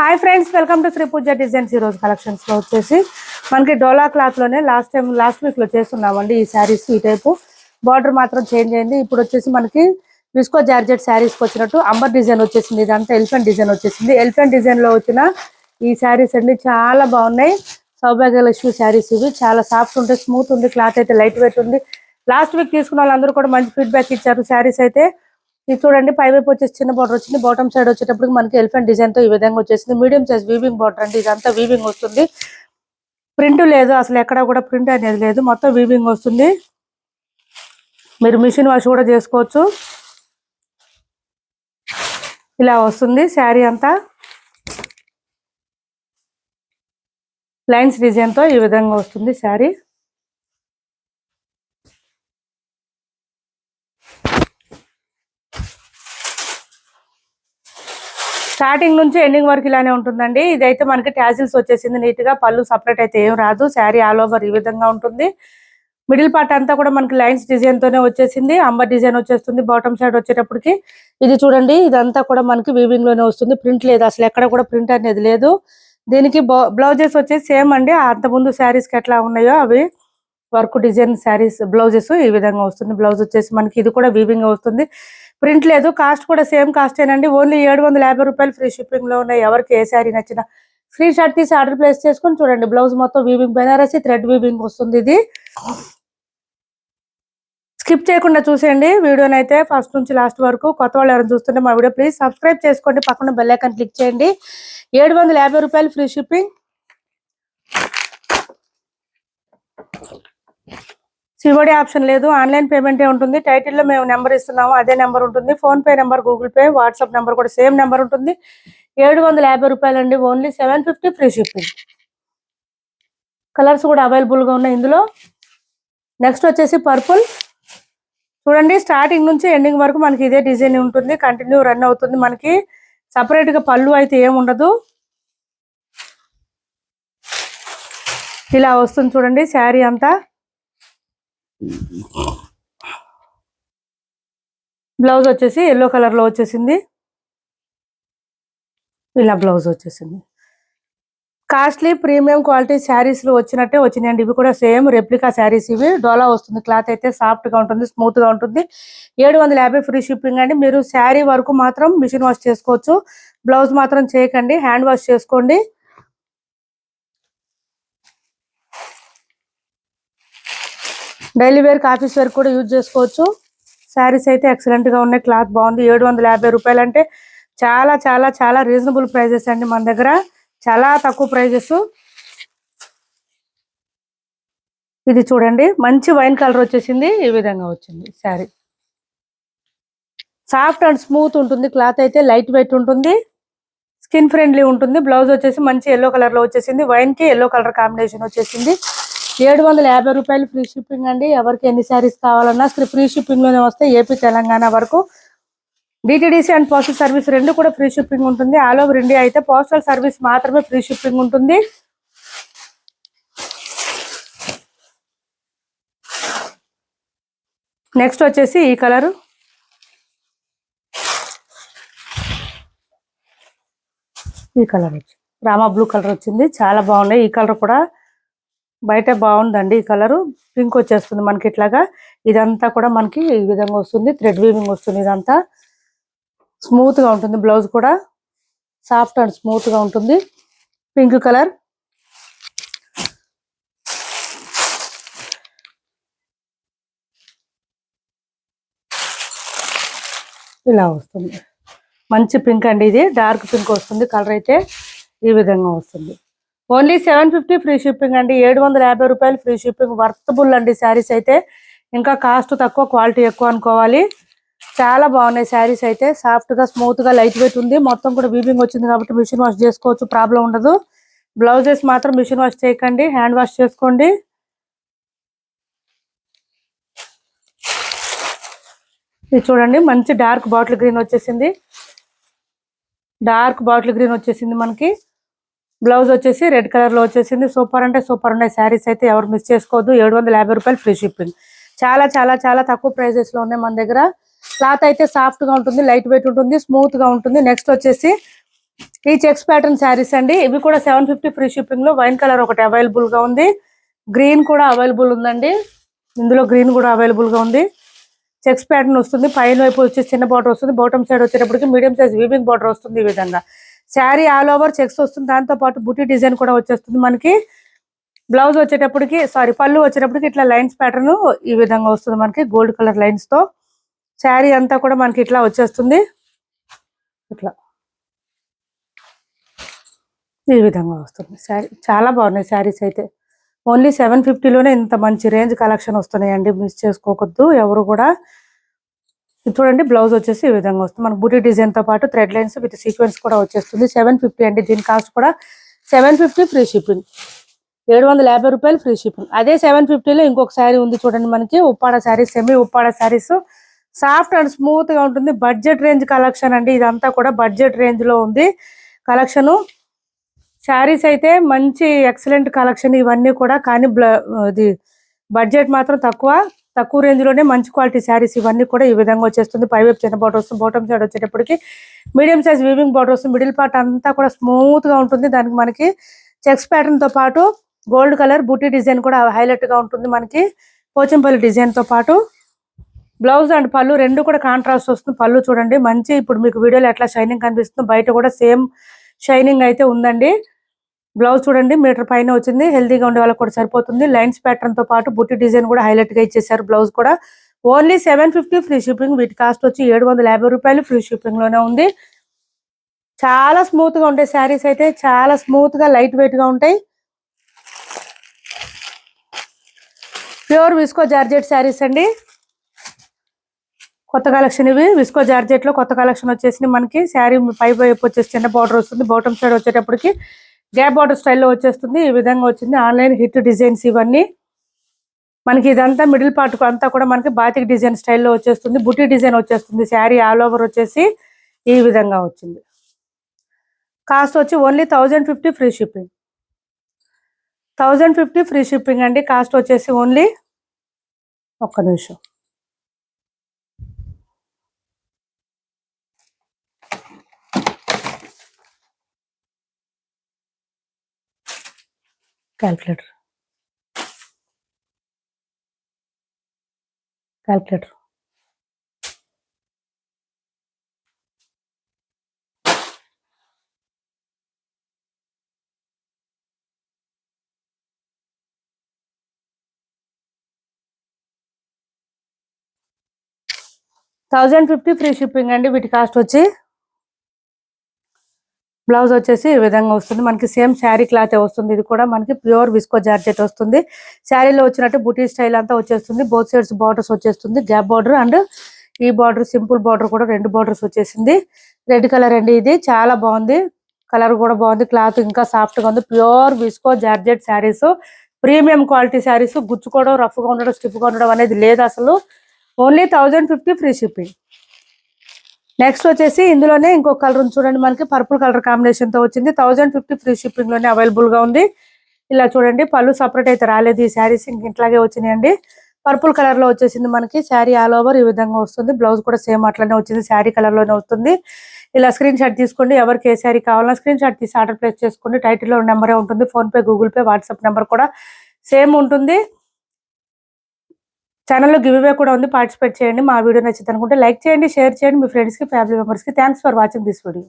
Hi friends welcome to Sri Pooja designs ఈ రోజు లో వచ్చేసి మనకి డోలా క్లాత్లోనే లాస్ట్ టైం లాస్ట్ వీక్లో చేస్తున్నామండి ఈ శారీస్ ఈ టైపు బార్డర్ మాత్రం చేంజ్ అయింది. ఇప్పుడు వచ్చేసి మనకి విస్కో జార్జెట్ శారీస్కి వచ్చినట్టు అంబర్ డిజైన్ వచ్చేసింది. ఇదంతా ఎలిఫెంట్ డిజైన్ వచ్చేసింది. ఎలిఫెంట్ డిజైన్లో వచ్చిన ఈ శారీస్ అండి చాలా బాగున్నాయి. సౌభాగ్యలక్ష్మి శారీస్ ఇవి. చాలా సాఫ్ట్ ఉంటాయి స్మూత్ ఉంది క్లాత్ అయితే లైట్ వెయిట్ ఉంది. లాస్ట్ వీక్ తీసుకున్న వాళ్ళందరూ కూడా మంచి ఫీడ్బ్యాక్ ఇచ్చారు. శారీస్ అయితే ఇది చూడండి పై వైపు వచ్చేసి చిన్న బార్డర్ వచ్చింది. బాటమ్ సైడ్ వచ్చేటప్పటికి మనకి ఎలిఫెంట్ డిజైన్తో ఈ విధంగా వచ్చేసింది. మీడియం సైజ్ వీవింగ్ బార్డర్ అండి. ఇదంతా వీవింగ్ వస్తుంది. ప్రింట్ లేదు అసలు ఎక్కడ కూడా ప్రింట్ అనేది లేదు. మొత్తం వీవింగ్ వస్తుంది. మీరు మిషన్ వాష్ కూడా చేసుకోవచ్చు. ఇలా వస్తుంది శారీ అంతా. లైన్స్ డిజైన్తో ఈ విధంగా వస్తుంది శారీ. స్టార్టింగ్ నుంచి ఎండింగ్ వరకు ఇలానే ఉంటుందండి. ఇదైతే మనకి ట్యాజిల్స్ వచ్చేసింది నీట్గా పళ్ళు సపరేట్ అయితే ఏం రాదు. శారీ ఆల్ ఓవర్ ఈ విధంగా ఉంటుంది. మిడిల్ పార్ట్ అంతా కూడా మనకి లైన్స్ డిజైన్ తోనే వచ్చేసింది. అంబర్ డిజైన్ వచ్చేస్తుంది బాటమ్ సైడ్ వచ్చేటప్పటికి. ఇది చూడండి ఇదంతా కూడా మనకి వీవింగ్లోనే వస్తుంది. ప్రింట్ లేదు అసలు ఎక్కడ కూడా ప్రింట్ అనేది లేదు. దీనికి బ్లౌజెస్ వచ్చేసి సేమ్ అండి. అంత ముందు కి ఎట్లా ఉన్నాయో అవి. వర్క్ డిజైన్ శారీస్ బ్లౌజెస్ ఈ విధంగా వస్తుంది. బ్లౌజ్ వచ్చేసి మనకి ఇది కూడా వీవింగ్ వస్తుంది. ప్రింట్ లేదు కాస్ట్ కూడా సేమ్ కాస్ట్ ఏనండి. ఓన్లీ ఏడు వందల యాభై రూపాయలు ఫ్రీ షిప్పింగ్లో ఉన్నాయి. ఎవరికి ఏ శారీ నచ్చినా స్క్రీన్ షాట్ తీసి ఆర్డర్ ప్లేస్ చేసుకొని చూడండి. బ్లౌజ్ మొత్తం వీవింగ్ బెనారసి థ్రెడ్ వీవింగ్ వస్తుంది ఇది. స్కిప్ చేయకుండా చూసేయండి. వీడియోని అయితే ఫస్ట్ నుంచి లాస్ట్ వరకు కొత్త వాళ్ళు ఎవరైనా చూస్తుంటే మా వీడియో ప్లీజ్ సబ్స్క్రైబ్ చేసుకోండి. పక్కన బెల్ ఐకాన్ క్లిక్ చేయండి. ఏడు వందల యాభై రూపాయలు ఫ్రీ షిప్పింగ్ సివడి ఆప్షన్ లేదు. ఆన్లైన్ పేమెంటే ఉంటుంది. టైటిల్లో మేము నెంబర్ ఇస్తున్నాము. అదే నెంబర్ ఉంటుంది. PhonePe number Google Pay WhatsApp number కూడా సేమ్ నెంబర్ ఉంటుంది. ఏడు వందల యాభై రూపాయలు అండి only seven fifty free shipping. Colours కూడా అవైలబుల్గా ఉన్నాయి ఇందులో. నెక్స్ట్ వచ్చేసి పర్పుల్. చూడండి స్టార్టింగ్ నుంచి ఎండింగ్ వరకు మనకి ఇదే డిజైన్ ఉంటుంది. కంటిన్యూ రన్ అవుతుంది మనకి. సపరేట్గా పళ్ళు అయితే ఏం ఉండదు. ఇలా వస్తుంది చూడండి శారీ అంతా. బ్లౌజ్ వచ్చేసి ఎల్లో కలర్లో వచ్చేసింది. ఇలా బ్లౌజ్ వచ్చేసింది. కాస్ట్లీ ప్రీమియం క్వాలిటీ శారీస్లు వచ్చినట్టే వచ్చినాయండి. ఇవి కూడా సేమ్ రెప్లికా శారీస్ ఇవి. డోలా వస్తుంది. క్లాత్ అయితే సాఫ్ట్గా ఉంటుంది స్మూత్గా ఉంటుంది. ఏడు వందల యాభై ఫ్రీ షిప్పింగ్ అండి. మీరు శారీ వరకు మాత్రం మిషన్ వాష్ చేసుకోవచ్చు. బ్లౌజ్ మాత్రం చేయకండి. హ్యాండ్ వాష్ చేసుకోండి. డైలీ వేర్ ఆఫీస్ వేర్ కూడా యూజ్ చేసుకోవచ్చు. శారీస్ అయితే ఎక్సలెంట్గా ఉన్నాయి. క్లాత్ బాగుంది. ఏడు వందల యాభై రూపాయలు అంటే చాలా చాలా చాలా రీజనబుల్ ప్రైజెస్ అండి మన దగ్గర. చాలా తక్కువ ప్రైజెస్ ఇది చూడండి. మంచి వైన్ కలర్ వచ్చేసింది. ఈ విధంగా వచ్చింది శారీ. సాఫ్ట్ అండ్ స్మూత్ ఉంటుంది. క్లాత్ అయితే లైట్ వెయిట్ ఉంటుంది. స్కిన్ ఫ్రెండ్లీ ఉంటుంది. బ్లౌజ్ వచ్చేసి మంచి ఎల్లో కలర్లో వచ్చేసింది. వైన్కి ఎల్లో కలర్ కాంబినేషన్ వచ్చేసింది. ఏడు వందల యాభై రూపాయలు ఫ్రీ షిప్పింగ్ అండి. ఎవరికి ఎన్ని శారీస్ కావాలన్నా ఫ్రీ షిప్పింగ్లోనే వస్తే ఏపీ తెలంగాణ వరకు. డిటీడీసీ అండ్ పోస్టల్ సర్వీస్ రెండు కూడా ఫ్రీ షిప్పింగ్ ఉంటుంది. ఆల్ ఓవర్ ఇండియా అయితే పోస్టల్ సర్వీస్ మాత్రమే ఫ్రీ షిప్పింగ్ ఉంటుంది. నెక్స్ట్ వచ్చేసి ఈ కలర్ ఈ కలర్ వచ్చింది రామా బ్లూ కలర్ వచ్చింది. చాలా బాగున్నాయి. ఈ కలర్ కూడా బయట బాగుందండి ఈ కలర్. పింక్ వచ్చేస్తుంది మనకి ఇట్లాగా. ఇదంతా కూడా మనకి ఈ విధంగా వస్తుంది. థ్రెడ్ వీవింగ్ వస్తుంది ఇదంతా. స్మూత్గా ఉంటుంది బ్లౌజ్ కూడా. సాఫ్ట్ అండ్ స్మూత్గా ఉంటుంది. Pink colour. ఇలా వస్తుంది. మంచి పింక్ అండి ఇది. డార్క్ పింక్ వస్తుంది. కలర్ అయితే ఈ విధంగా వస్తుంది. Only seven fifty free shipping అండి. ఏడు వందల యాభై రూపాయలు ఫ్రీ షిప్పింగ్. వర్తబుల్ అండి శారీస్ అయితే. ఇంకా కాస్ట్ తక్కువ క్వాలిటీ ఎక్కువ అనుకోవాలి. చాలా బాగున్నాయి శారీస్ అయితే. సాఫ్ట్గా స్మూత్గా లైట్ వెయిట్ ఉంది. మొత్తం కూడా వీవింగ్ వచ్చింది కాబట్టి మిషన్ వాష్ చేసుకోవచ్చు. ప్రాబ్లం ఉండదు. బ్లౌజెస్ మాత్రం మిషన్ వాష్ చేయకండి. హ్యాండ్ వాష్ చేసుకోండి. ఇది చూడండి. మంచి డార్క్ బాటిల్ గ్రీన్ వచ్చేసింది. డార్క్ బాటిల్ గ్రీన్ వచ్చేసింది మనకి. బ్లౌజ్ వచ్చేసి రెడ్ కలర్లో వచ్చేసింది. సూపర్ అంటే సూపర్ ఉన్నాయి. శారీస్ అయితే ఎవరు మిస్ చేసుకోవద్దు. ఏడు వందల యాభై రూపాయలు ఫ్రీ షిప్పింగ్ చాలా చాలా చాలా తక్కువ ప్రైజెస్లో ఉన్నాయి మన దగ్గర. క్లాత్ అయితే సాఫ్ట్గా ఉంటుంది లైట్ వెయిట్ ఉంటుంది స్మూత్గా ఉంటుంది. నెక్స్ట్ వచ్చేసి ఈ చెక్స్ ప్యాటర్న్ శారీస్ అండి. ఇవి కూడా సెవెన్ ఫిఫ్టీ ఫ్రీ షిప్పింగ్లో. వైన్ కలర్ ఒకటి అవైలబుల్గా ఉంది. గ్రీన్ కూడా అవైలబుల్ ఉందండి. ఇందులో గ్రీన్ కూడా అవైలబుల్గా ఉంది. చెక్స్ ప్యాటర్న్ వస్తుంది. పైన వైపు వచ్చేసి చిన్న బార్డర్ వస్తుంది. బాటమ్ సైడ్ వచ్చేటప్పటికి మీడియం సైజ్ వీవింగ్ బార్డర్ వస్తుంది ఈ విధంగా. శారీ ఆల్ ఓవర్ చెక్స్ వస్తుంది దాంతో పాటు బుటీ డిజైన్ కూడా వచ్చేస్తుంది మనకి. బ్లౌజ్ వచ్చేటప్పటికి సారీ పళ్ళు వచ్చేటప్పటికి ఇట్లా లైన్స్ ప్యాటర్న్ ఈ విధంగా వస్తుంది మనకి గోల్డ్ కలర్ లైన్స్తో. శారీ అంతా కూడా మనకి ఇట్లా వచ్చేస్తుంది. ఇట్లా. ఈ విధంగా వస్తుంది శారీ. చాలా బాగున్నాయి శారీస్ అయితే. ఓన్లీ సెవెన్ ఫిఫ్టీలోనే ఇంత మంచి రేంజ్ కలెక్షన్ వస్తున్నాయండి మిస్ చేసుకోవద్దు ఎవరు కూడా. ఇది చూడండి బ్లౌజ్ వచ్చేసి ఈ విధంగా వస్తుంది. మనకు బుటీ డిజైన్తో పాటు థ్రెడ్ లైన్స్ విత్ సీక్వెన్స్ కూడా వచ్చేస్తుంది. సెవెన్ ఫిఫ్టీ అండి. దీని కాస్ట్ కూడా సెవెన్ ఫిఫ్టీ ఫ్రీ షిప్పింగ్. ఏడు వందల యాభై రూపాయలు ఫ్రీ షిప్పింగ్. అదే సెవెన్ ఫిఫ్టీలో ఇంకొక శారీ ఉంది చూడండి మనకి Uppada sarees semi Uppada sarees. Soft and స్మూత్గా ఉంటుంది. బడ్జెట్ రేంజ్ కలెక్షన్ అండి. ఇదంతా కూడా బడ్జెట్ రేంజ్లో ఉంది కలెక్షన్. శారీస్ అయితే మంచి ఎక్సలెంట్ కలెక్షన్ ఇవన్నీ కూడా కానీ బ్ల- ఇది బడ్జెట్ మాత్రం తక్కువ. తక్కువ రేంజ్లోనే మంచి క్వాలిటీ శారీస్ ఇవన్నీ కూడా ఈ విధంగా వచ్చేస్తుంది. పై వైపు చిన్న బార్డర్ వస్తుంది. బాటమ్ సైడ్ వచ్చేటప్పటికి మీడియం సైజ్ వీవింగ్ బార్డర్ వస్తుంది. మిడిల్ పార్ట్ అంతా కూడా స్మూత్గా ఉంటుంది. దానికి మనకి చెక్స్ ప్యాటర్న్తో పాటు గోల్డ్ కలర్ బూటీ డిజైన్ కూడా హైలైట్గా ఉంటుంది మనకి. పోచంపల్లి డిజైన్తో పాటు బ్లౌజ్ అండ్ పళ్ళు రెండు కూడా కాంట్రాస్ట్ వస్తుంది. పళ్ళు చూడండి. మంచి ఇప్పుడు మీకు వీడియోలో ఎట్లా షైనింగ్ కనిపిస్తుంది బయట కూడా సేమ్ షైనింగ్ అయితే ఉందండి. బ్లౌజ్ చూడండి మీటర్ పైన వచ్చింది. హెల్దీగా ఉండే వాళ్ళకి కూడా సరిపోతుంది. లైన్స్ ప్యాటర్న్తో పాటు బుట్టి డిజైన్ కూడా హైలైట్గా ఇచ్చేసారు బ్లౌజ్ కూడా. Only seven fifty free shipping వీటి కాస్ట్ వచ్చి ఏడు వందల యాభై రూపాయలు ఫ్రీ షిప్పింగ్లోనే ఉంది. చాలా స్మూత్గా ఉంటాయి శారీస్ అయితే చాలా స్మూత్గా లైట్ వెయిట్గా ఉంటాయి. ప్యూర్ విస్కో జార్జెట్ శారీస్ అండి. కొత్త కలెక్షన్ ఇవి. విస్కో జార్జెట్లో కొత్త కలెక్షన్ వచ్చేసి మనకి. శారీ పై వైపు వచ్చేసి చిన్న బార్డర్ వస్తుంది. బాటమ్ సైడ్ వచ్చేటప్పటికి గ్యాప్ బార్డర్ స్టైల్లో వచ్చేస్తుంది. ఈ విధంగా వచ్చింది. ఆన్లైన్ హిట్ డిజైన్స్ ఇవన్నీ. మనకి ఇదంతా మిడిల్ పార్ట్ అంతా కూడా మనకి బాతిక్ డిజైన్ స్టైల్లో వచ్చేస్తుంది. బుట్టి డిజైన్ వచ్చేస్తుంది. శారీ ఆల్ ఓవర్ వచ్చేసి ఈ విధంగా వచ్చింది. కాస్ట్ వచ్చి only thousand fifty free shipping. Thousand fifty free shipping అండి. కాస్ట్ వచ్చేసి ఓన్లీ ఒక్క నిమిషం. Calculator calculator thousand fifty free shipping అండి. వీటి కాస్ట్ వచ్చి బ్లౌజ్ వచ్చేసి ఈ విధంగా వస్తుంది. మనకి సేమ్ శారీ క్లాత్ వస్తుంది. ఇది కూడా మనకి ప్యూర్ విస్కో జార్జెట్ వస్తుంది. శారీలో వచ్చినట్టు బుటీ స్టైల్ అంతా వచ్చేస్తుంది. బోత్ సైడ్స్ బార్డర్స్ వచ్చేస్తుంది. గ్యాప్ బార్డర్ అండ్ ఈ బార్డర్ సింపుల్ బార్డర్ కూడా రెండు బార్డర్స్ వచ్చేసింది. రెడ్ కలర్ అండి ఇది. చాలా బాగుంది. కలర్ కూడా బాగుంది. క్లాత్ ఇంకా సాఫ్ట్గా ఉంది. Pure visco georgette sarees. Premium quality sarees. గుచ్చుకోవడం రఫ్గా ఉండడం స్టిఫ్గా ఉండడం అనేది లేదు అసలు. Only thousand fifty free shipping next వచ్చేసి ఇందులోనే ఇంకో కలర్ చూడండి మనకి. పర్పుల్ కలర్ కాంబినేషన్తో వచ్చింది. థౌజండ్ ఫిఫ్టీ ఫ్రీ షిప్పింగ్లోనే అవైలబుల్గా ఉంది. ఇలా చూడండి పళ్ళు సపరేట్ అయితే రాలేదు. ఈ శారీస్ ఇంక ఇట్లాగే వచ్చినాయండి. పర్పుల్ కలర్లో వచ్చేసింది మనకి. శారీ ఆల్ ఓవర్ ఈ విధంగా వస్తుంది. బ్లౌజ్ కూడా సేమ్ అట్లనే వచ్చింది. శారీ కలర్లోనే వస్తుంది. ఇలా స్క్రీన్ షాట్ తీసుకోండి. ఎవరికి ఏ శారీ కావాలన్నా స్క్రీన్ షాట్ తీసి ఆర్డర్ ప్లేస్ చేసుకోండి. టైటిల్లో నెంబరే ఉంటుంది. PhonePe Google Pay WhatsApp number కూడా సేమ్ ఉంటుంది. ఛానల్లో గివ్ అవే కూడా ఉంది. పార్టిసిపేట్ చేయండి. మా వీడియో నచ్చింది అనుకుంటే లైక్ చేయండి షేర్ చేయండి. మీ ఫ్రెండ్స్కి ఫ్యామిలీ మెంబర్స్కి thanks for watching this video